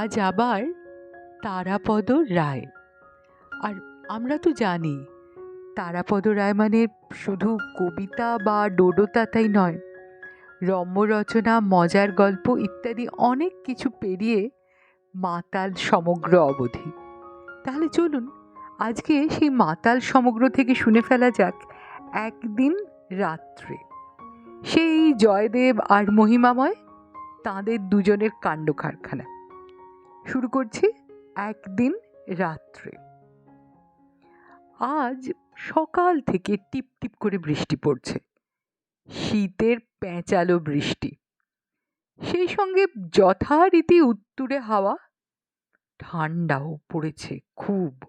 আজ আবার তারাপদ রায়। আর আমরা তো জানি, তারাপদ রায় মানে শুধু কবিতা বা ডোডোতা তাই নয় রম্য রচনা মজার গল্প ইত্যাদি অনেক কিছু পেরিয়ে মাতাল সমগ্র অবধি। তাহলে চলুন, আজকে সেই মাতাল সমগ্র থেকে শুনে ফেলা যাক একদিন রাত্রে। সেই জয়দেব আর মহিমাময়, তাঁদের দুজনের কাণ্ড কারখানা শুরু করছি একদিন রাত্রে। আজ সকাল থেকে টিপ টিপ করে বৃষ্টি পড়ছে। শীতের প্যাঁচালো বৃষ্টি। সেই সঙ্গে যথারীতি উত্তুরে হাওয়া, ঠান্ডাও পড়েছে খুব।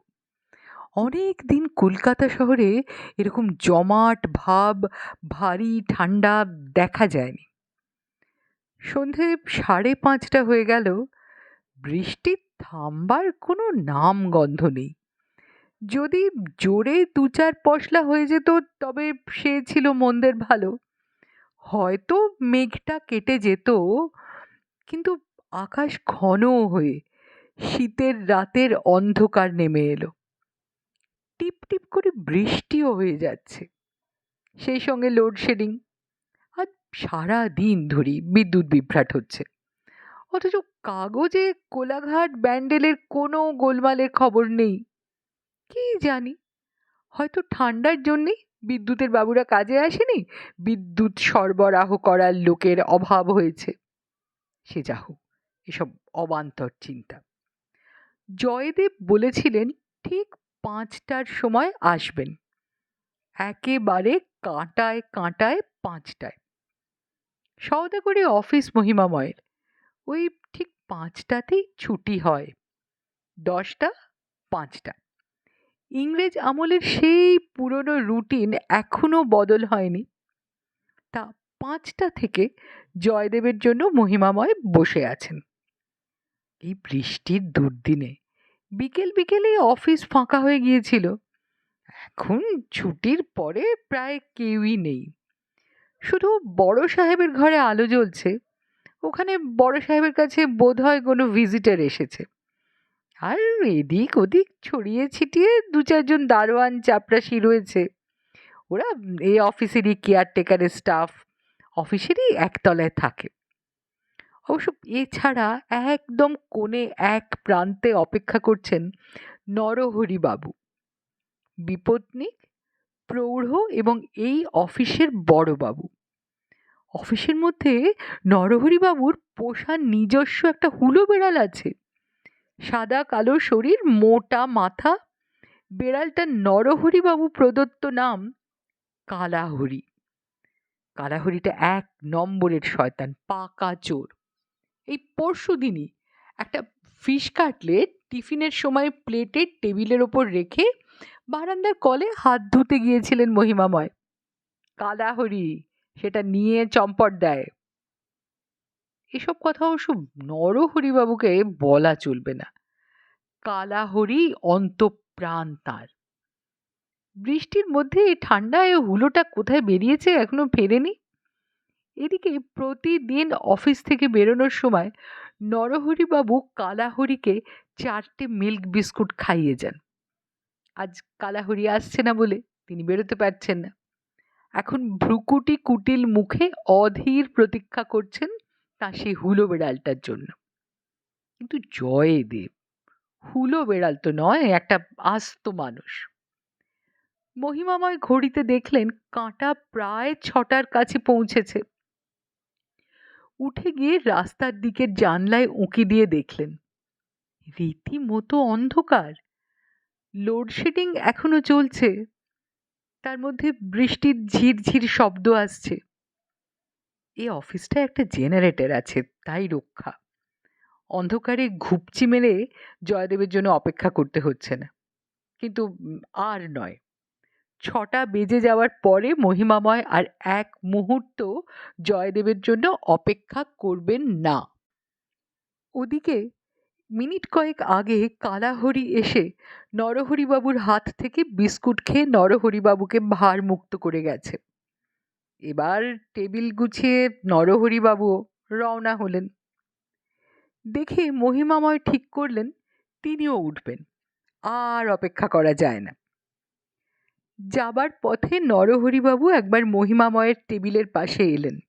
অনেক দিন কলকাতা শহরে এরকম জমাট ভাব, ভারী ঠান্ডা দেখা যায়নি। সন্ধে সাড়ে পাঁচটা হয়ে গেল বৃষ্টি থামবার কোনো নাম গন্ধ নেই। যদি জোরে দু চার পশলা হয়ে যেত, তবে সে ছিল মন্দের ভালো। হয়তো মেঘটা কেটে যেত, কিন্তু আকাশ ঘন হয়ে শীতের রাতের অন্ধকার নেমে এলো। টিপ টিপ করে বৃষ্টিও হয়ে যাচ্ছে, সেই সঙ্গে লোডশেডিং। আর সারা দিন ধরি বিদ্যুৎ বিভ্রাট হচ্ছে। অথচ কাগজে কোলাঘাট ব্যান্ডেলের কোনো গোলমালের খবর নেই। কি জানি? হয়তো ঠান্ডার জন্যেই বিদ্যুতের বাবুরা কাজে আসেনি, বিদ্যুৎ সরবরাহ করার লোকের অভাব হয়েছে। সে যা হোক, এসব অবান্তর চিন্তা। জয়দেব বলেছিলেন, ঠিক পাঁচটার সময় আসবেন। একেবারে কাঁটায় কাঁটায় পাঁচটায়। সওদাগরি অফিস মহিমাময়ের। ওই ঠিক পাঁচটাতেই ছুটি হয়। দশটা, পাঁচটা। ইংরেজ আমলের সেই পুরনো রুটিন এখনও বদল হয়নি। তা পাঁচটা থেকে জয়দেবের জন্য মহিমাময় বসে আছেন। এই বৃষ্টির দুর্দিনে বিকেল বিকেলে অফিস ফাঁকা হয়ে গিয়েছিল। এখন ছুটির পরে প্রায় কেউই নেই। শুধু বড় সাহেবের ঘরে আলো জ্বলছে। ওখানে বড় সাহেবের কাছে বোধহয় কোনো ভিজিটার এসেছে। আর এদিক ওদিক ছড়িয়ে ছিটিয়ে দু চারজন দারোয়ান চাপরাশি রয়েছে। ওরা এই অফিসেরই কেয়ারটেকারের স্টাফ অফিসেরই একতলায় থাকে। অবশ্য এছাড়া একদম কোণে এক প্রান্তে অপেক্ষা করছেন নরহরিবাবু বিপত্নিক, প্রৌঢ় এবং এই অফিসের বড়বাবু অফিসের মধ্যে নরহরিবাবুর পোষা নিজস্ব একটা হুলো বেড়াল আছে। সাদা কালো শরীর, মোটা মাথা। বেড়ালটার নরহরিবাবু প্রদত্ত নাম কালাহরি। কালাহরিটা এক নম্বরের শয়তান, পাকা চোর। এই পরশু দিনই একটা ফিশ কাটলেট টিফিনের সময় প্লেটের টেবিলের ওপর রেখে বারান্দার কলে হাত ধুতে গিয়েছিলেন মহিমাময়। কালাহরি সেটা নিয়ে চম্পট দেয়। এসব কথা অবশ্য নরহরিবাবুকে বলা চলবে না। কালাহরি অন্তপ্রাণ তার। বৃষ্টির মধ্যে ঠান্ডায় হুলোটা কোথায় বেরিয়েছে এখনও ফেরেনি? এদিকে প্রতিদিন অফিস থেকে বেরোনোর সময় নরহরিবাবু কালাহরিকে চারটে মিল্ক বিস্কুট খাইয়ে যান। আজ কালাহরি আসছে না বলে তিনি বেরোতে পারছেন না। এখন ভ্রুকুটি কুটিল মুখে অধীর প্রতীক্ষা করছেন তা সেই হুলো বেড়ালটার জন্য। কিন্তু জয়দেব হুলো বেড়াল তো নয়, একটা আস্ত মানুষ। মহিমাময় ঘড়িতে দেখলেন কাঁটা প্রায় ছটার কাছে পৌঁছেছে। উঠে গিয়ে রাস্তার দিকের জানলায় উঁকি দিয়ে দেখলেন, রীতিমতো অন্ধকার। লোডশেডিং এখনও চলছে। তার মধ্যে বৃষ্টির ঝিরঝির শব্দ আসছে। এই অফিসটায় একটা জেনারেটর আছে, তাই রক্ষা। অন্ধকারে ঘুপচি মেরে জয়দেবের জন্য অপেক্ষা করতে হচ্ছে না। কিন্তু আর নয়, ছটা বেজে যাওয়ার পরে মহিমাময় আর এক মুহূর্ত জয়দেবের জন্য অপেক্ষা করবেন না। ওদিকে মিনিট কয়েক আগে কালাহরি এসে নরহরিবাবুর হাত থেকে বিস্কুট খেয়ে নরহরিবাবুকে ভার মুক্ত করে গেছে। এবার টেবিল গুছিয়ে নরহরিবাবুও রওনা হলেন। দেখে মহিমাময় ঠিক করলেন, তিনিও উঠবেন, আর অপেক্ষা করা যায় না। যাবার পথে নরহরিবাবু একবার মহিমাময়ের টেবিলের পাশে এলেন।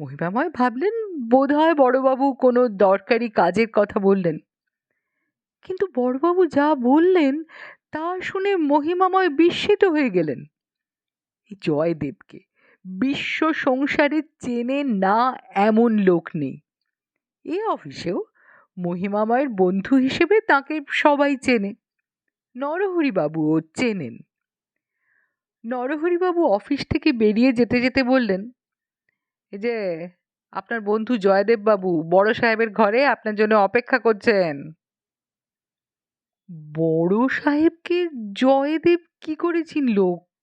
মহিমাময় ভাবলেন, বোধহয় বড়বাবু কোনো দরকারি কাজের কথা বললেন। কিন্তু বড়বাবু যা বললেন, তা শুনে মহিমাময় বিস্মিত হয়ে গেলেন। জয়দেবকে বিশ্ব সংসারে চেনে না এমন লোক নেই। এ অফিসেও মহিমাময়ের বন্ধু হিসেবে তাকে সবাই চেনে। নরহরিবাবুও চেনেন। নরহরিবাবু অফিস থেকে বেরিয়ে যেতে যেতে বললেন এই যে, আপনার বন্ধু জয়দেব বাবু, বড় সাহেবের ঘরে আপনার জন্য অপেক্ষা করছেন। বড় সাহেবকে জয়দেব কি করে চিনল?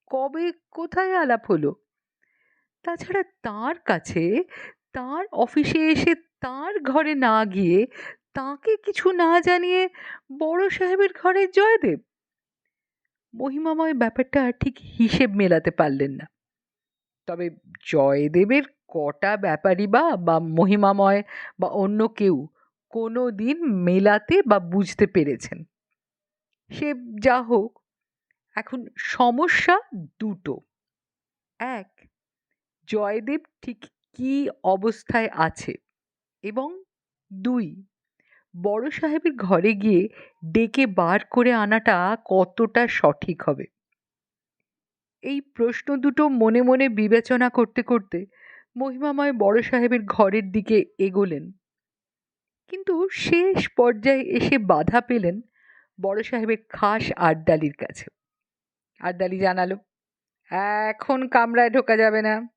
কবে কোথায় আলাপ হলো? তাছাড়া তার কাছে, তার অফিসে এসে তার ঘরে না গিয়ে তাকে কিছু না জানিয়ে বড় সাহেবের ঘরে জয়দেব? মহিমাময় ব্যাপারটা ঠিক হিসেব মেলাতে পারলেন না। তবে জয়দেবের কটা ব্যাপারই বা বা মহিমাময় বা অন্য কেউ কোনো দিন মেলাতে বা বুঝতে পেরেছেন। সে যা হোক, এখন সমস্যা দুটো। এক, জয়দেব ঠিক কী অবস্থায় আছে? এবং দুই, বড় সাহেবের ঘরে গিয়ে ডেকে বার করে আনাটা কতটা সঠিক হবে? এই প্রশ্ন দুটো মনে মনে বিবেচনা করতে করতে মহিমাময় বড় সাহেবের ঘরের দিকে এগোলেন। কিন্তু শেষ পর্যায়ে এসে বাধা পেলেন বড় সাহেবের খাস আড্ডালির কাছে। আড্ডালি জানালো, এখন কামরায় ঢোকা যাবে না।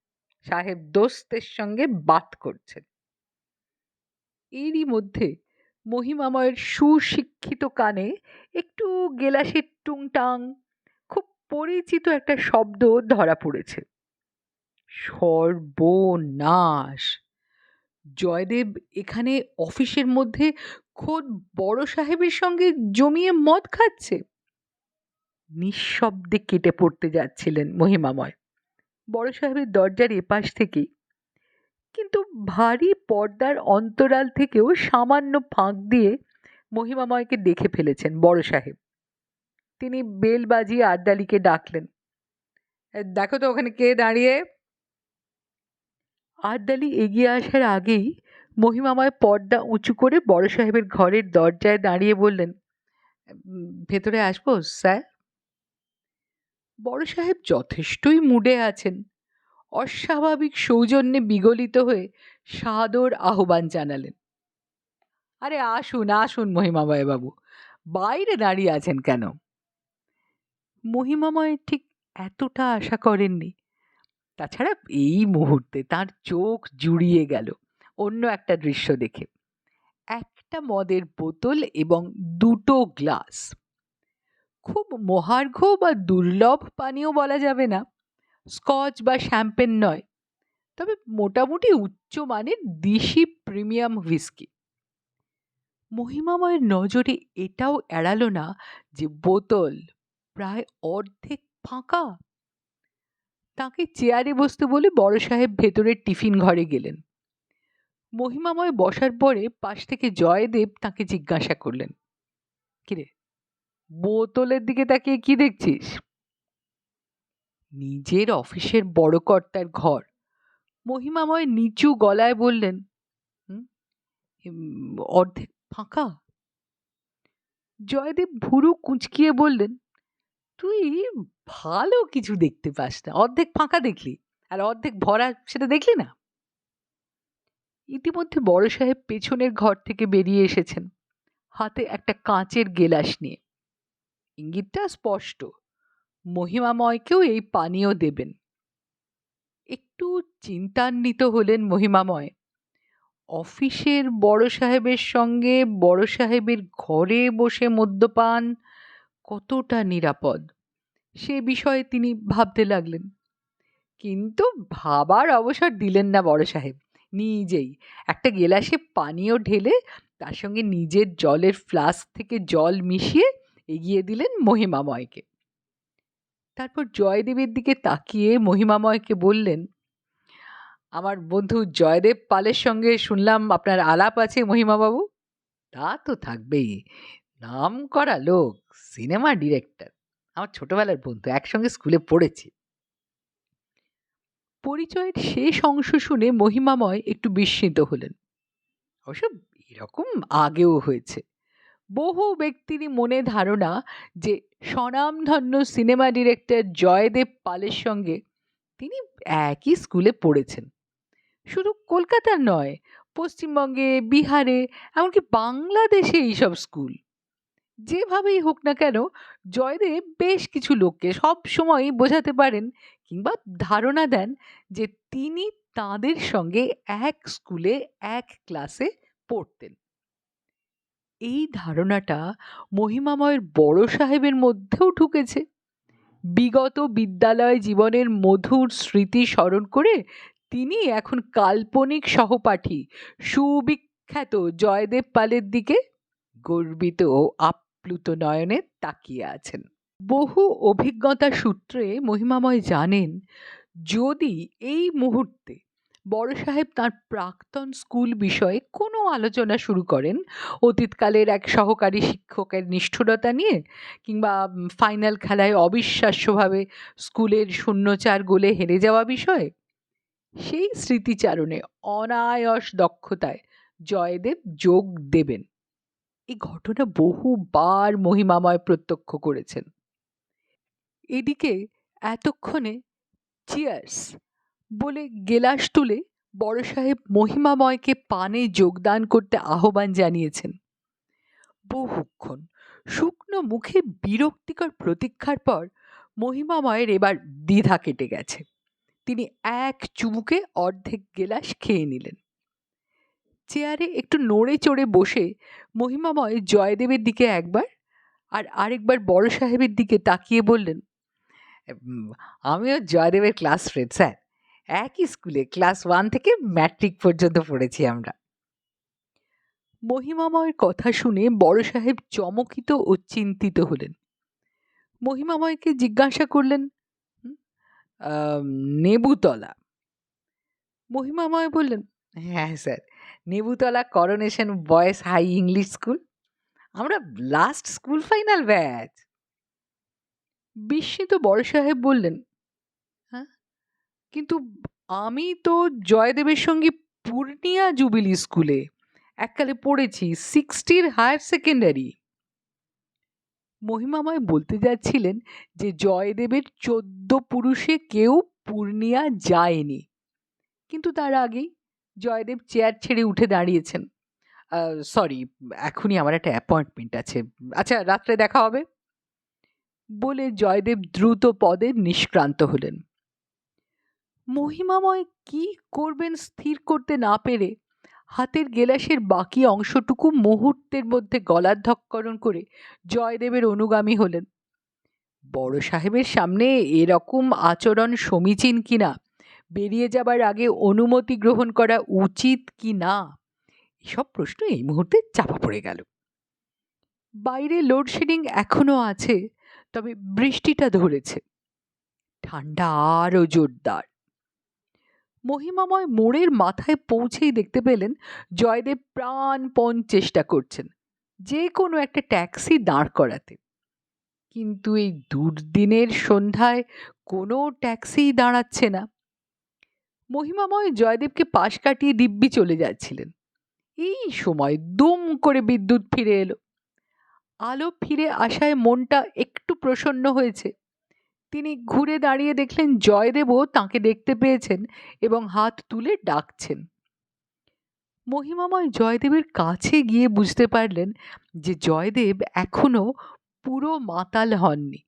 সাহেব দোস্তের সঙ্গে বাত করছেন। এরই মধ্যে মহিমাময়ের সুশিক্ষিত কানে একটু গেলাসের টুংটাং খুব পরিচিত একটা শব্দ ধরা পড়েছে। সর্বনাশ। জয়দেব এখানে অফিসের মধ্যে খোদ বড় সাহেবের সঙ্গে জমিয়ে মদ খাচ্ছে। নিঃশব্দে কেটে পড়তে যাচ্ছিলেন মহিমাময়। বড় সাহেবের দরজার এপাশ থেকেই। কিন্তু ভারী পর্দার অন্তরাল থেকেও সামান্য ফাঁক দিয়ে মহিমাময়কে দেখে ফেলেছেন বড় সাহেব। তিনি বেল বাজিয়ে আড্ডালিকে ডাকলেন দেখো তো ওখানে কে দাঁড়িয়ে আড্ডালি এগিয়ে আসার আগেই মহিমাময় পর্দা উঁচু করে বড় সাহেবের ঘরের দরজায় দাঁড়িয়ে বললেন ভেতরে আসব, স্যার? বড় সাহেব যথেষ্টই মুডে আছেন। অস্বাভাবিক সৌজন্যে বিগলিত হয়ে সাদর আহ্বান জানালেন। আরে আসুন আসুন মহিমাময় বাবু বাইরে দাঁড়িয়ে আছেন কেন? মহিমাময় ঠিক এতটা আশা করেননি। তাছাড়া এই মুহূর্তে তার চোখ জুড়িয়ে গেল অন্য একটা দৃশ্য দেখে। একটা মদের বোতল এবং দুটো গ্লাস। খুব মহার্ঘ বা দুর্লভ পানীয় বলা যাবে না। স্কচ বা শ্যাম্পেন নয়। তবে মোটামুটি উচ্চ মানের দেশি প্রিমিয়াম হুইস্কি। মহিমাময়ের নজরে এটাও এড়ালো না যে বোতল প্রায় অর্ধেক ফাঁকা। তাকে চেয়ারে বসতে বলে বড় সাহেব ভেতরের টিফিন ঘরে গেলেন। মহিমাময় বসার পরে পাশ থেকে জয়দেব তাকে জিজ্ঞাসা করলেন, কিরে, বোতলের দিকে তাকিয়ে কি দেখছিস? নিজের অফিসের বড় কর্তার ঘর। মহিমাময় নিচু গলায় বললেন অর্ধেক ফাঁকা। জয়দেব ভুরু কুঁচকিয়ে বললেন, তুই ভালো কিছু দেখতে পাস না। অর্ধেক ফাঁকা দেখলি আর অর্ধেক ভরা সেটা দেখলি না? ইতিমধ্যে বড় সাহেব পেছনের ঘর থেকে বেরিয়ে এসেছেন, হাতে একটা কাঁচের গেলাস নিয়ে। ইঙ্গিতটা স্পষ্ট, মহিমাময়কেও এই পানীয় দেবেন। একটু চিন্তান্বিত হলেন মহিমাময়। অফিসের বড় সাহেবের সঙ্গে বড় সাহেবের ঘরে বসে মদ্যপান কতটা নিরাপদ? সে বিষয়ে তিনি ভাবতে লাগলেন। কিন্তু ভাবার অবসর দিলেন না বড় সাহেব, নিজেই। একটা গেলাসে পানীয় ঢেলে তার সঙ্গে নিজের জলের ফ্লাস্ক থেকে জল মিশিয়ে এগিয়ে দিলেন মহিমাময়কে। তারপর জয়দেবের দিকে তাকিয়ে মহিমাময়কে বললেন, আমার বন্ধু জয়দেব পালের সঙ্গে শুনলাম আপনার আলাপ আছে মহিমাবাবু। তা তো থাকবেই। নাম করা লোক, সিনেমা ডিরেক্টর। আমার ছোটবেলার বন্ধু, একসঙ্গে স্কুলে পড়েছি। পরিচয়ের শেষ অংশ শুনে মহিমাময় একটু বিস্মিত হলেন। অবশ্য এরকম আগেও হয়েছে। বহু ব্যক্তিরই মনে ধারণা যে স্বনামধন্য সিনেমা ডিরেক্টর জয়দেব পালের সঙ্গে তিনি একই স্কুলে পড়েছেন। শুধু কলকাতার নয়, পশ্চিমবঙ্গে, বিহারে, এমনকি বাংলাদেশে এইসব স্কুল। যেভাবেই হোক না কেন, জয়দেব বেশ কিছু লোককে সব সময় বোঝাতে পারেন কিংবা ধারণা দেন যে তিনি তাদের সঙ্গে এক স্কুলে, এক ক্লাসে পড়তেন। এই ধারণাটা মহিমাময়ের বড় সাহেবের মধ্যেও ঢুকেছে। বিগত বিদ্যালয় জীবনের মধুর স্মৃতি স্মরণ করে তিনি এখন কাল্পনিক সহপাঠী, সুবিখ্যাত জয়দেব পালের দিকে গর্বিত ও আপ্লুত নয়নে তাকিয়ে আছেন। বহু অভিজ্ঞতা সূত্রে মহিমাময় জানেন, যদি এই মুহূর্তে বড় সাহেব তার প্রাক্তন স্কুল বিষয়ে কোনো আলোচনা শুরু করেন, অতীতকালের এক সহকারী শিক্ষকের নিষ্ঠুরতা নিয়ে কিংবা ফাইনাল খেলায় অবিশ্বাস্যভাবে স্কুলের শূন্যচার গোলে হেরে যাওয়া বিষয়ে, সেই স্মৃতিচারণে অনায়াস দক্ষতায় জয়দেব যোগ দেবেন। এই ঘটনা বহুবার মহিমাময় প্রত্যক্ষ করেছেন। এদিকে এতক্ষণে চিয়ার্স বলে গেলাস তুলে বড় সাহেব মহিমাময়কে পানে যোগদান করতে আহ্বান জানিয়েছেন। বহুক্ষণ শুকনো মুখে বিরক্তিকর প্রতীক্ষার পর মহিমাময়ের এবার দ্বিধা কেটে গেছে। তিনি এক চুমুকে অর্ধেক গেলাস খেয়ে নিলেন। চেয়ারে একটু নড়ে চড়ে বসে মহিমাময় জয়দেবের দিকে একবার আর আরেকবার বড় সাহেবের দিকে তাকিয়ে বললেন আমিও জয়দেবের ক্লাস ফ্রেন্ড স্যার। একই স্কুলে ক্লাস ওয়ান থেকে ম্যাট্রিক পর্যন্ত পড়েছি আমরা। মহিমাময়ের কথা শুনে বড় সাহেব চমকিত ও চিন্তিত হলেন। মহিমাময়কে জিজ্ঞাসা করলেন নেবুতলা? মহিমাময় বললেন হ্যাঁ sir. Nebutala coronation boys high English school আমরা লাস্ট স্কুল ফাইনাল ব্যাচ বিস্মিত বড় সাহেব বললেন হ্যাঁ কিন্তু আমি তো জয়দেবের সঙ্গে পূর্ণিয়া জুবিলি স্কুলে এককালে পড়েছি সিক্সটির হায়ার সেকেন্ডারি মহিমাময় বলতে যাচ্ছিলেন যে জয়দেবের চোদ্দ পুরুষে কেউ পূর্ণিয়া যায়নি। কিন্তু তার আগেই জয়দেব চেয়ার ছেড়ে উঠে দাঁড়িয়েছেন। সরি এখনই আমার একটা অ্যাপয়েন্টমেন্ট আছে। আচ্ছা রাত্রে দেখা হবে? বলে জয়দেব দ্রুত পদে নিষ্ক্রান্ত হলেন। মহিমাময় কি করবেন স্থির করতে না পেরে হাতের গেলাসের বাকি অংশটুকু মুহূর্তের মধ্যে গলার ধক্করণ করে জয়দেবের অনুগামী হলেন। বড় সাহেবের সামনে এরকম আচরণ সমীচীন কিনা বেরিয়ে যাবার আগে অনুমতি গ্রহণ করা উচিত কি না? এসব প্রশ্ন এই মুহূর্তে চাপা পড়ে গেল। বাইরে লোডশেডিং এখনও আছে, তবে বৃষ্টিটা ধরেছে। ঠান্ডা আরও জোরদার। মহিমাময় মোড়ের মাথায় পৌঁছেই দেখতে পেলেন জয়দেব প্রাণপণ চেষ্টা করছেন, যে কোনো একটা ট্যাক্সি দাঁড় করাতে। কিন্তু এই দুর্দিনের সন্ধ্যায় কোনো ট্যাক্সি দাঁড়াচ্ছে না। মহিমাময় জয়দেবকে পাশ কাটিয়ে দিব্যি চলে যাচ্ছিলেন। এই সময় দুম করে বিদ্যুৎ ফিরে এলো। আলো ফিরে আসায় মনটা একটু প্রসন্ন হয়েছে। তিনি ঘুরে দাঁড়িয়ে দেখলেন জয়দেবও তাকে দেখতে পেয়েছেন এবং হাত তুলে ডাকছেন। মহিমাময় জয়দেবের কাছে গিয়ে বুঝতে পারলেন যে জয়দেব এখনও পুরো মাতাল হননি,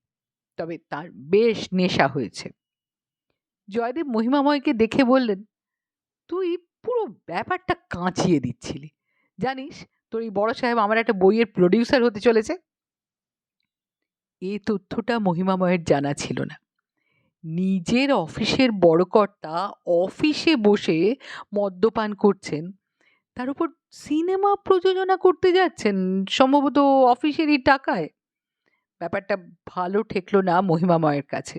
তবে তার বেশ নেশা হয়েছে। জয়দেব মহিমাময়কে দেখে বললেন, তুই পুরো ব্যাপারটা কাঁচিয়ে দিচ্ছিলি। জানিস, তোর এই বড় সাহেব আমার একটা বইয়ের প্রডিউসার হতে চলেছে? এ তথ্যটা মহিমাময়ের জানা ছিল না। নিজের অফিসের বড় কর্তা অফিসে বসে মদ্যপান করছেন, তার উপর সিনেমা প্রযোজনা করতে যাচ্ছেন, সম্ভবত অফিসেরই টাকায়। ব্যাপারটা ভালো ঠেকলো না মহিমাময়ের কাছে।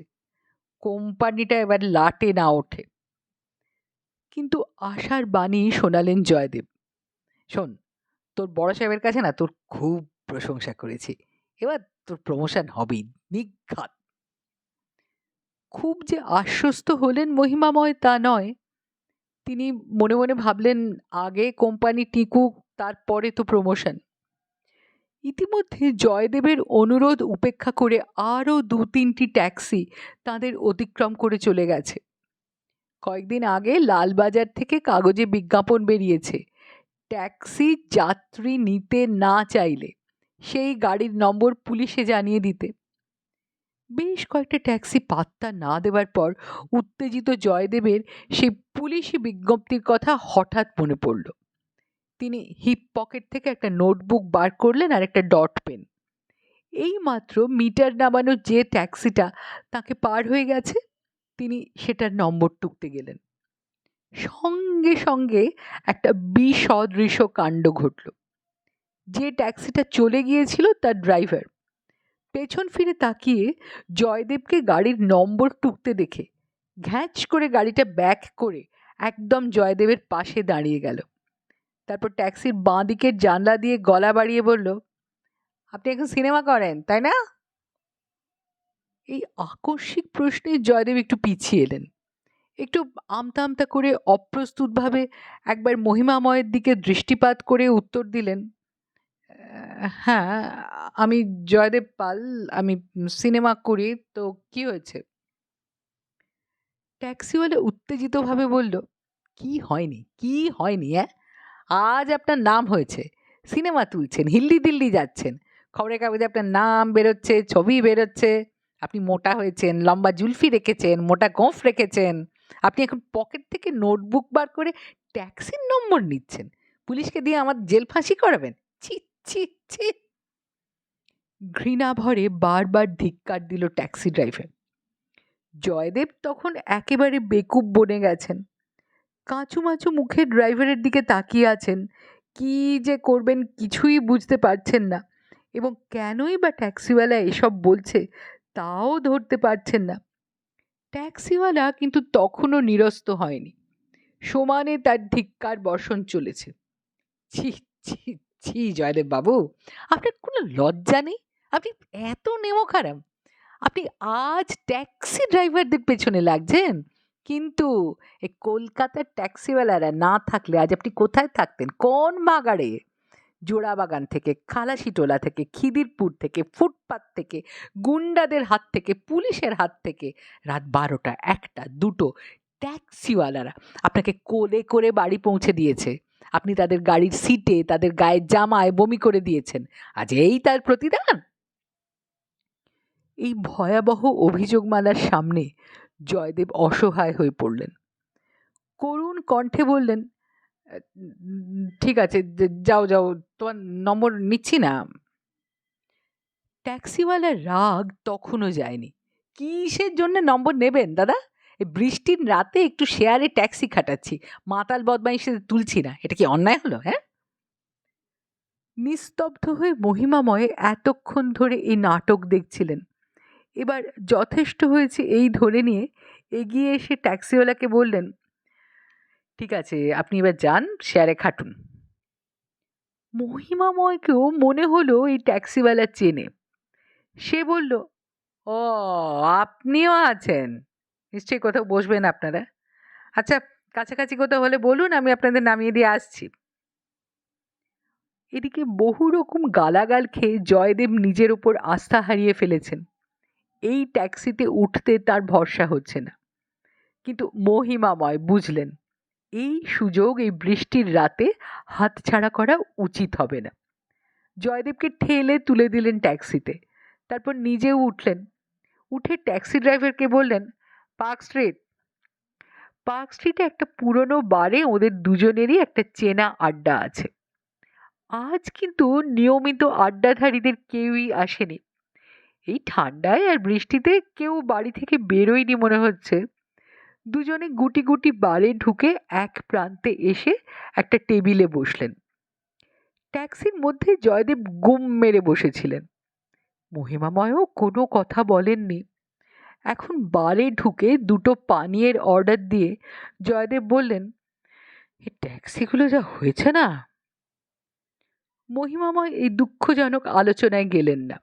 কোম্পানিটা এবার লাটে না ওঠে। কিন্তু আশার বাণী শোনালেন জয়দেব। শোন, তোর বড় সাহেবের কাছে না তোর খুব প্রশংসা করেছি। এবার তোর প্রমোশন হবেই নিঘাত খুব যে আশ্বস্ত হলেন মহিমাময় তা নয়। তিনি মনে মনে ভাবলেন, আগে কোম্পানি টিকুক, তারপরে তো প্রমোশন ইতিমধ্যে জয়দেবের অনুরোধ উপেক্ষা করে আরও দু তিনটি ট্যাক্সি তাদের অতিক্রম করে চলে গেছে। কয়েকদিন আগে লালবাজার থেকে কাগজে বিজ্ঞাপন বেরিয়েছে। ট্যাক্সি যাত্রী নিতে না চাইলে সেই গাড়ির নম্বর পুলিশে জানিয়ে দিতে। বেশ কয়েকটা ট্যাক্সি পাত্তা না দেওয়ার পর উত্তেজিত জয়দেবের সেই পুলিশি বিজ্ঞপ্তির কথা হঠাৎ মনে পড়ল। তিনি হিপ পকেট থেকে একটা নোটবুক বার করলেন আর একটা ডট পেন এই মাত্র মিটার নামানো যে ট্যাক্সিটা তাকে পার হয়ে গেছে, তিনি সেটার নম্বর টুকতে গেলেন। সঙ্গে সঙ্গে একটা বিসদৃশ কাণ্ড ঘটল। যে ট্যাক্সিটা চলে গিয়েছিল তার ড্রাইভার পেছন ফিরে তাকিয়ে জয়দেবকে গাড়ির নম্বর টুকতে দেখে, ঘ্যাঁচ করে গাড়িটা ব্যাক করে একদম জয়দেবের পাশে দাঁড়িয়ে গেল। তারপর ট্যাক্সির বাঁ দিকের জানলা দিয়ে গলা বাড়িয়ে বলল, আপনি এখন সিনেমা করেন, তাই না? এই আকস্মিক প্রশ্নে জয়দেব একটু পিছিয়ে এলেন। একটু আমতা আমতা করে অপ্রস্তুতভাবে একবার মহিমাময়ের দিকে দৃষ্টিপাত করে উত্তর দিলেন হ্যাঁ আমি জয়দেব পাল, আমি সিনেমা করি, তো কি হয়েছে? ট্যাক্সিওয়ালা উত্তেজিতভাবে বলল, কি হয়নি কি হয়নি হ্যাঁ আজ আপনার নাম হয়েছে। সিনেমা তুলছেন, হিল্লি দিল্লি যাচ্ছেন। খবরের কাগজে আপনার নাম বেরোচ্ছে, ছবি বেরোচ্ছে। আপনি মোটা হয়েছেন, লম্বা জুলফি রেখেছেন, মোটা গোঁফ রেখেছেন। আপনি এখন পকেট থেকে নোটবুক বার করে ট্যাক্সির নম্বর নিচ্ছেন। পুলিশকে দিয়ে আমার জেল ফাঁসি করাবেন? ছি ছি ছি। ঘৃণা ভরে বারবার ধিক্কার দিল ট্যাক্সি ড্রাইভার। জয়দেব তখন একেবারে বেকুব বনে গেছেন। কাঁচুমাচু মুখে ড্রাইভারের দিকে তাকিয়ে আছেন। কি যে করবেন কিছুই বুঝতে পারছেন না। এবং কেনই বা ট্যাক্সিওয়ালা এসব বলছে তাও ধরতে পারছেন না। ট্যাক্সিওয়ালা কিন্তু তখনও নিরস্ত হয়নি। সমানে তার ধিক্কার বর্ষণ চলেছে। ছি ছি ছি, জয়দেব বাবু, আপনার কোনো লজ্জা নেই? আপনি এত নেমো খারাপ আপনি আজ ট্যাক্সি ড্রাইভারদের পেছনে লাগছেন? কিন্তু এই কলকাতার ট্যাক্সিওয়ালারা না থাকলে আজ আপনি কোথায় থাকতেন? কোন বাগাড়ে জোড়াবাগান থেকে, খালাসিটোলা থেকে, খিদিরপুর থেকে, ফুটপাত থেকে, গুন্ডাদের হাত থেকে, পুলিশের হাত থেকে, রাত বারোটা, একটা, দুটো, ট্যাক্সিওয়ালারা আপনাকে কোলে করে বাড়ি পৌঁছে দিয়েছে। আপনি তাদের গাড়ির সিটে, তাদের গায়ের জামায় বমি করে দিয়েছেন। আজ এই তার প্রতিদান। এই ভয়াবহ অভিযোগমালার সামনে জয়দেব অসহায় হয়ে পড়লেন। করুণ কণ্ঠে বললেন ঠিক আছে যাও যাও, তোমার নম্বর নিচ্ছি না। ট্যাক্সিওয়ালার রাগ তখনও যায়নি। কিসের জন্য নম্বর নেবেন, দাদা? এই বৃষ্টির রাতে একটু শেয়ারে ট্যাক্সি খাটাচ্ছি, মাতাল বদমাইশে তুলছি না, এটা কি অন্যায় হলো হ্যাঁ? নিস্তব্ধ হয়ে মহিমাময় এতক্ষণ ধরে এই নাটক দেখছিলেন। এবার যথেষ্ট হয়েছে এই ধরে নিয়ে এগিয়ে এসে ট্যাক্সিওয়ালাকে বললেন, ঠিক আছে, আপনি এবার যান শেয়ারে খাটুন। মহিমাময়কেও মনে হলো এই ট্যাক্সিওয়ালা চেনে। সে বলল, ও, আপনিও আছেন? নিশ্চয়ই কোথাও বসবেন আপনারা? আচ্ছা কাছাকাছি কোথাও হলে বলুন, আমি আপনাদের নামিয়ে দিয়ে আসছি। এদিকে বহু রকম গালাগাল খেয়ে জয়দেব নিজের ওপর আস্থা হারিয়ে ফেলেছেন। এই ট্যাক্সিতে উঠতে তার ভরসা হচ্ছে না। কিন্তু মহিমাময় বুঝলেন, এই সুযোগ, এই বৃষ্টির রাতে হাতছাড়া করা উচিত হবে না। জয়দেবকে ঠেলে তুলে দিলেন ট্যাক্সিতে। তারপর নিজেও উঠলেন। উঠে ট্যাক্সি ড্রাইভারকে বললেন, পার্ক স্ট্রিট। পার্ক স্ট্রিটে একটা পুরনো বারে ওদের দুজনেরই একটা চেনা আড্ডা আছে। আজ কিন্তু নিয়মিত আড্ডাধারীদের কেউই আসেনি। এই ঠান্ডায় আর বৃষ্টিতে কেউ বাড়ি থেকে বেরোয়নি মনে হচ্ছে। দুজনে গুটি গুটি বারে ঢুকে এক প্রান্তে এসে একটা টেবিলে বসলেন। ট্যাক্সির মধ্যে জয়দেব গুম মেরে বসেছিলেন। মহিমাময়ও কোনো কথা বলেননি। এখন বারে ঢুকে দুটো পানীয়ের অর্ডার দিয়ে জয়দেব বললেন এই ট্যাক্সিগুলো যা হয়েছে না? মহিমাময় এই দুঃখজনক আলোচনায় গেলেন না।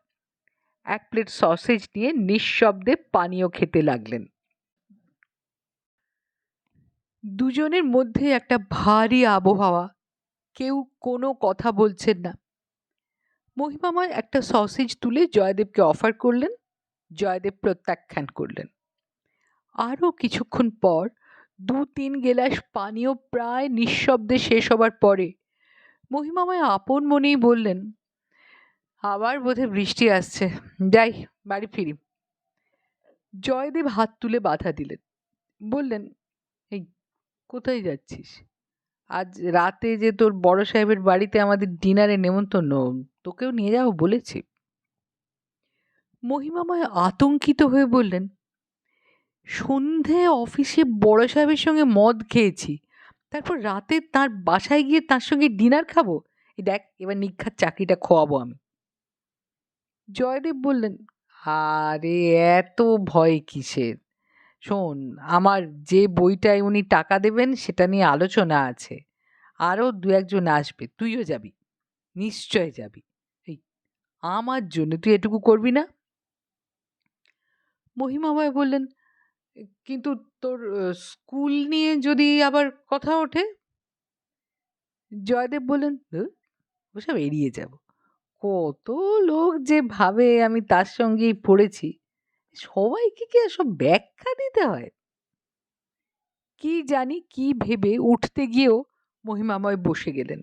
এক প্লেট সসেজ নিয়ে নিঃশব্দে পানীয় খেতে লাগলেন। দুজনের মধ্যে একটা ভারী আবহাওয়া। কেউ কোনো কথা বলছেন না। মহিমাময় একটা সসেজ তুলে জয়দেবকে অফার করলেন। জয়দেব প্রত্যাখ্যান করলেন। আরও কিছুক্ষণ পর দু তিন গেলাস পানীয় প্রায় নিঃশব্দে শেষ হবার পরে মহিমাময় আপন মনেই বললেন আবার বোধহয় বৃষ্টি আসছে। যাই, বাড়ি ফিরি। জয়দেব হাত তুলে বাধা দিলেন। বললেন, এই, কোথায় যাচ্ছিস? আজ রাতে যে তোর বড় সাহেবের বাড়িতে আমাদের ডিনারে নেমন্তন্ন, তোকেও নিয়ে যাব বলেছি। মহিমাময় আতঙ্কিত হয়ে বললেন, সন্ধে অফিসে বড় সাহেবের সঙ্গে মদ খেয়েছি। তারপর রাতে তার বাসায় গিয়ে তার সঙ্গে ডিনার খাব? দেখ, এবার নিক্ষার চাকরিটা খোয়াবো আমি। জয়দেব বললেন আরে এত ভয় কিসের? শোন আমার যে বইটায় উনি টাকা দেবেন সেটা নিয়ে আলোচনা আছে। আরও দু একজন আসবে তুইও যাবি নিশ্চয় যাবি। এই আমার জন্য তুই এটুকু করবি না? মহিমাময় বললেন কিন্তু তোর স্কুল নিয়ে যদি আবার কথা ওঠে? জয়দেব বললেন "ধুর, ওসব এড়িয়ে যাব। কত লোক যে ভাবে আমি তার সঙ্গেই পড়েছি, সবাইকে কি এসব ব্যাখ্যা দিতে হয়? কি জানি কি ভেবে উঠতে গিয়েও মহিমাময় বসে গেলেন।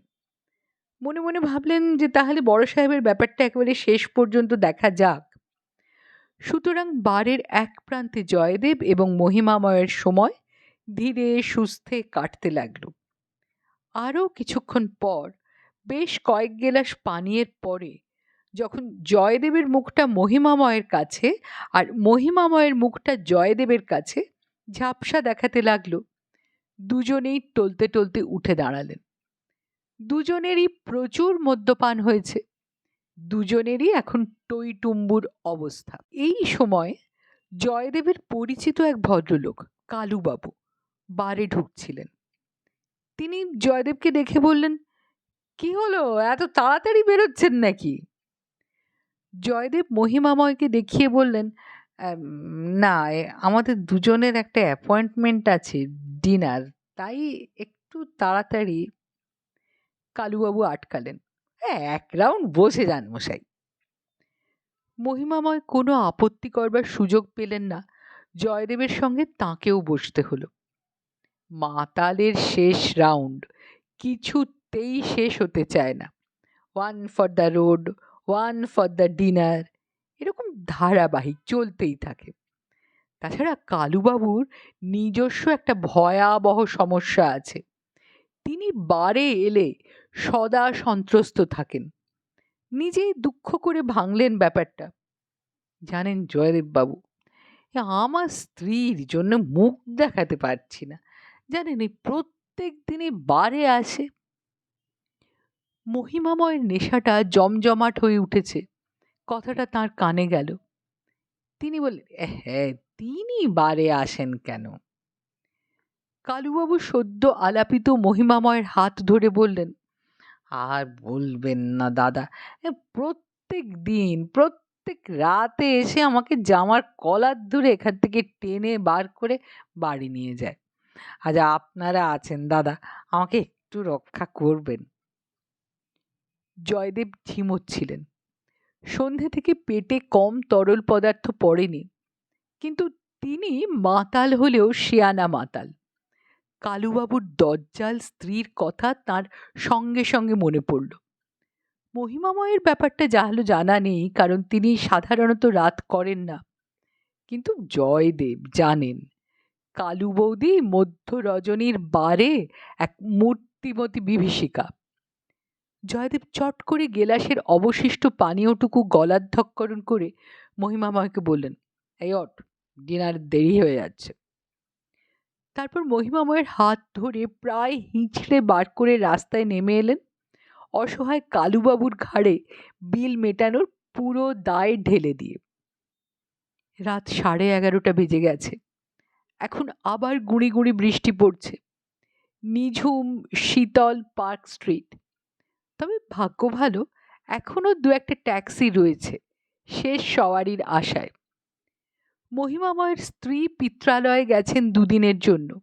মনে মনে ভাবলেন যে তাহলে বড় সাহেবের ব্যাপারটা একেবারে শেষ পর্যন্ত দেখা যাক। সুতরাং বারের এক প্রান্তে জয়দেব এবং মহিমাময়ের সময় ধীরে সুস্থে কাটতে লাগল। আরও কিছুক্ষণ পর বেশ কয়েক গেলাস পানীয়ের পরে, যখন জয়দেবের মুখটা মহিমাময়ের কাছে আর মহিমাময়ের মুখটা জয়দেবের কাছে, ঝাপসা দেখাতে লাগল, দুজনেই টলতে টলতে উঠে দাঁড়ালেন। দুজনেরই প্রচুর মদ্যপান হয়েছে, দুজনেরই এখন টইটুম্বুর অবস্থা। এই সময় জয়দেবের পরিচিত এক ভদ্রলোক, কালুবাবু, বারে ঢুকছিলেন। তিনি জয়দেবকে দেখে বললেন কি হলো? এত তাড়াতাড়ি বেরোচ্ছেন নাকি? জয়দেব মহিমাময়কে দেখিয়ে বললেন না আমাদের দুজনের একটা অ্যাপয়েন্টমেন্ট আছে ডিনার। তাই একটু তাড়াতাড়ি কালুবাবু আটকালেন। "হ্যাঁ, এক রাউন্ড বসে যান মশাই। মহিমাময় কোনো আপত্তি করবার সুযোগ পেলেন না। জয়দেবের সঙ্গে তাঁকেও বসতে হলো। মাতালের শেষ রাউন্ড। কিছুতেই শেষ হতে চায় না। One for the road one for the dinner এরকম ধারাবাহিক চলতেই থাকে। তাছাড়া কালুবাবুর নিজস্ব একটা ভয়াবহ সমস্যা আছে। তিনি বারে এলে সদা সন্ত্রস্ত থাকেন। নিজেই দুঃখ করে ভাঙলেন ব্যাপারটা। জানেন জয়দেববাবু আমার স্ত্রীর জন্য মুখ দেখাতে পারছি না। জানেন এই প্রত্যেক দিনই বারে আসে মহিমাময়ের নেশাটা জমজমাট হয়ে উঠেছে। কথাটা তার কানে গেল। তিনি বললেন হ্যাঁ তিনি বারে আসেন কেন? কালুবাবু সদ্য আলাপিত মহিমাময়ের হাত ধরে বললেন, আর বলবেন না দাদা প্রত্যেক দিন, প্রত্যেক রাতে এসে আমাকে জামার কলার ধরে এখান থেকে টেনে বার করে বাড়ি নিয়ে যায়। আজ আপনারা আছেন দাদা, আমাকে একটু রক্ষা করবেন। জয়দেব ঝিমোচ্ছিলেন সন্ধে থেকে পেটে কম তরল পদার্থ পড়েনি, কিন্তু তিনি মাতাল হলেও শিয়ানা মাতাল। কালুবাবুর দজ্জাল স্ত্রীর কথা তার সঙ্গে সঙ্গে মনে পড়ল। মহিমাময়ের ব্যাপারটা জাহলো জানা নেই, কারণ তিনি সাধারণত রাত করেন না। কিন্তু জয়দেব জানেন কালু বৌদি মধ্য রজনীর বারে এক মূর্তিমতী বিভীষিকা। জয়দেব চট করে গেলাসের অবশিষ্ট পানীয়টুকু গলাধ্যক্ষরণ করে মহিমাময়কে বললেন, এই অট, ডিনার দেরি হয়ে যাচ্ছে। তারপর মহিমাময়ের হাত ধরে প্রায় হিঁচড়ে বার করে রাস্তায় নেমে এলেন। অসহায় কালুবাবুর ঘাড়ে বিল মেটানোর পুরো দায় ঢেলে দিয়ে। রাত সাড়ে এগারোটা বেজে গেছে। এখন আবার গুঁড়ি গুঁড়ি বৃষ্টি পড়ছে। নিঝুম শীতল পার্ক স্ট্রিট তবে ভাগ্য ভালো, এখনও দু একটা ট্যাক্সি রয়েছে, শেষ সওয়ারির আশায়। মহিমাময়ের স্ত্রী পিত্রালয়ে গেছেন দুদিনের জন্য।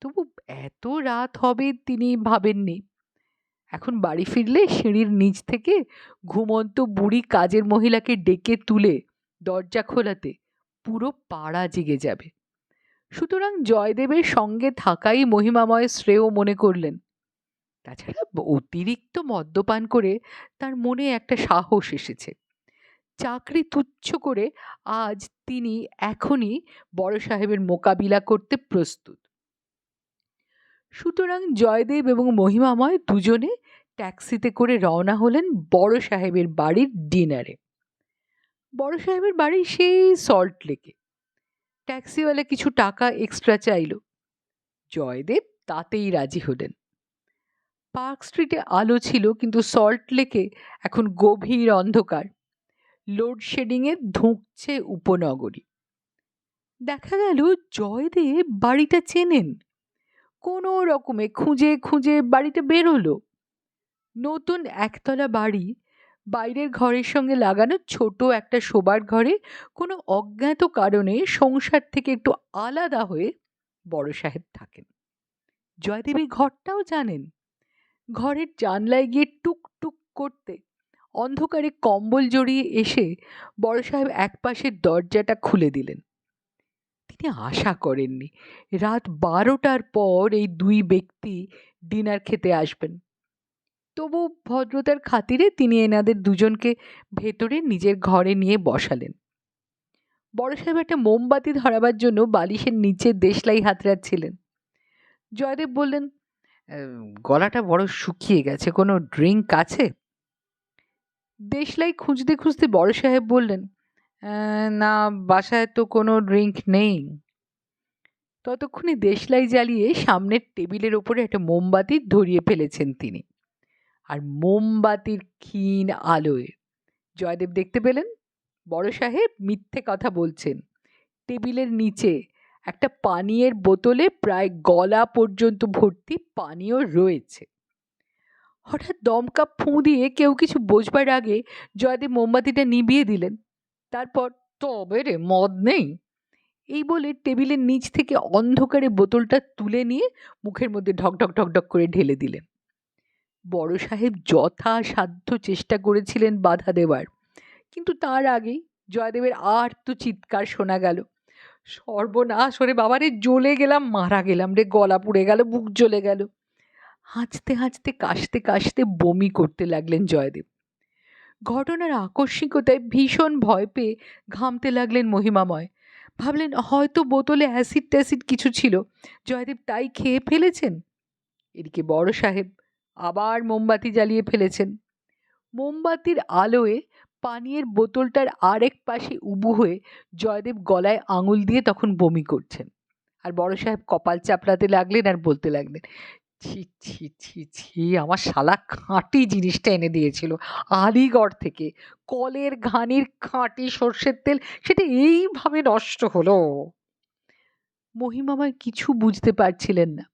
তবু এত রাত হবে তিনি ভাবেননি। এখন বাড়ি ফিরলে সিঁড়ির নিচ থেকে ঘুমন্ত বুড়ি কাজের মহিলাকে ডেকে তুলে দরজা খোলাতে পুরো পাড়া জেগে যাবে। সুতরাং জয়দেবের সঙ্গে থাকাই মহিমাময় শ্রেয় মনে করলেন। তাছাড়া অতিরিক্ত মদ্যপান করে তার মনে একটা সাহস এসেছে। চাকরি তুচ্ছ করে আজ তিনি এখনই বড় সাহেবের মোকাবিলা করতে প্রস্তুত। সুতরাং জয়দেব এবং মহিমাময় দুজনে ট্যাক্সিতে করে রওনা হলেন বড় সাহেবের বাড়ির ডিনারে। বড় সাহেবের বাড়ি সেই সল্ট লেকে। ট্যাক্সিওয়ালা কিছু টাকা এক্সট্রা চাইল। জয়দেব তাতেই রাজি হলেন। পার্ক স্ট্রিটে আলো ছিল, কিন্তু সল্ট লেকে এখন গভীর অন্ধকার। লোডশেডিংয়ে ধুঁকছে উপনগরী। দেখা গেল জয়দেব বাড়িটা চেনেন। কোনো রকমে খুঁজে খুঁজে বাড়িতে বেরোলো। নতুন একতলা বাড়ি, বাইরের ঘরের সঙ্গে লাগানো ছোট একটা শোবার ঘরে কোনো অজ্ঞাত কারণে সংসার থেকে একটু আলাদা হয়ে বড় সাহেব থাকেন। জয়দেব ঘরটাও জানেন। ঘরের জানলায় গিয়ে টুক টুক করতে অন্ধকারে কম্বল জড়িয়ে এসে বড় সাহেব এক পাশের দরজাটা খুলে দিলেন। তিনি আশা করেননি রাত বারোটার পর এই দুই ব্যক্তি ডিনার খেতে আসবেন। তবু ভদ্রতার খাতিরে তিনি এনাদের দুজনকে ভেতরে নিজের ঘরে নিয়ে বসালেন। বড় সাহেব একটা মোমবাতি ধরাবার জন্য বালিশের নিচে দেশলাই হাতড়াচ্ছিলেন। জয়দেব বললেন গলাটা বড় শুকিয়ে গেছে। কোনো ড্রিঙ্ক আছে? দেশলাই খুঁজতে খুঁজতে বড় সাহেব বললেন না, বাসায় তো কোনো ড্রিঙ্ক নেই। ততক্ষণে দেশলাই জ্বালিয়ে সামনের টেবিলের ওপরে একটা মোমবাতি ধরিয়ে ফেলেছেন তিনি। আর মোমবাতির ক্ষীণ আলোয়, জয়দেব দেখতে পেলেন, বড় সাহেব মিথ্যে কথা বলছেন। টেবিলের নিচে একটা পানীয়ের বোতলে প্রায় গলা পর্যন্ত ভর্তি পানীয় রয়েছে। হঠাৎ দমকা ফুঁ দিয়ে কেউ কিছু বোঝবার আগে জয়দেব মোমবাতিটা নিভিয়ে দিলেন। তারপর, তবে রে, মদ নেই? এই বলে টেবিলের নিচ থেকে অন্ধকারে বোতলটা তুলে নিয়ে মুখের মধ্যে ঢক ঢক ঢক ঢক করে ঢেলে দিলেন। বড় সাহেব যথাসাধ্য চেষ্টা করেছিলেন বাধা দেবার। কিন্তু তার আগেই জয়দেবের আর তো চিৎকার শোনা গেল। সর্বনাশ, ওরে বাবা রে, জ্বলে গেলাম, মারা গেলাম রে, গলা পুড়ে গেল, বুক জ্বলে গেল। হাঁচতে হাঁচতে, কাশতে কাশতে বমি করতে লাগলেন জয়দেব। ঘটনার আকস্মিকতায় ভীষণ ভয় পেয়ে ঘামতে লাগলেন মহিমাময়। ভাবলেন হয়তো বোতলে অ্যাসিড ট্যাসিড কিছু ছিল। জয়দেব তাই খেয়ে ফেলেছেন? এদিকে বড় সাহেব আবার মোমবাতি জ্বালিয়ে ফেলেছেন। মোমবাতির আলোয় পানীয়ের বোতলটার আরেক পাশে উবু হয়ে জয়দেব গলায় আঙুল দিয়ে তখন বমি করছেন। আর বড় সাহেব কপাল চাপড়াতে লাগলেন আর বলতে লাগলেন, ছি ছি ছি ছি, আমার শালা খাঁটি জিনিসটা এনে দিয়েছিল আলিগড় থেকে। কলের ঘানির খাঁটি সর্ষের তেল, সেটা এইভাবে নষ্ট হলো। মহিমামায় কিছু বুঝতে পারছিলেন না।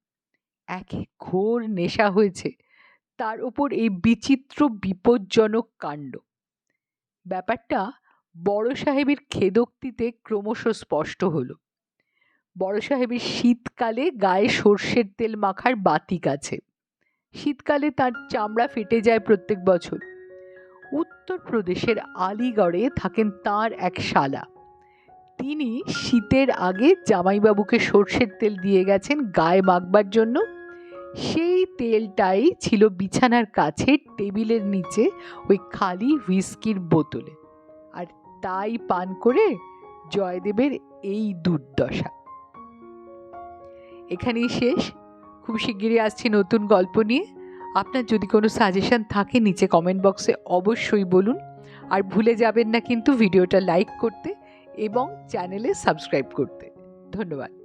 একে ঘোর নেশা হয়েছে। তার উপর এই বিচিত্র বিপজ্জনক কাণ্ড। ব্যাপারটা বড় সাহেবের খেদোক্তিতে ক্রমশ স্পষ্ট হলো। বড় সাহেবের শীতকালে গায়ে সর্ষের তেল মাখার বাতিক আছে। শীতকালে তার চামড়া ফেটে যায় প্রত্যেক বছর। উত্তরপ্রদেশের আলিগড়ে থাকেন তার এক শালা। তিনি শীতের আগে জামাইবাবুকে সর্ষের তেল দিয়ে গেছেন গায়ে মাখবার জন্য। সেই তেলটাই ছিল বিছানার কাছে টেবিলের নিচে ওই খালি হুইস্কির বোতলে। আর তাই পান করে জয়দেবের এই দুর্দশা। এখানেই শেষ। খুব শিগগিরই আসছি নতুন গল্প নিয়ে। আপনার যদি কোনো সাজেশন থাকে, নিচে কমেন্ট বক্সে অবশ্যই বলুন। আর ভুলে যাবেন না কিন্তু ভিডিওটা লাইক করতে এবং চ্যানেলে সাবস্ক্রাইব করতে। ধন্যবাদ।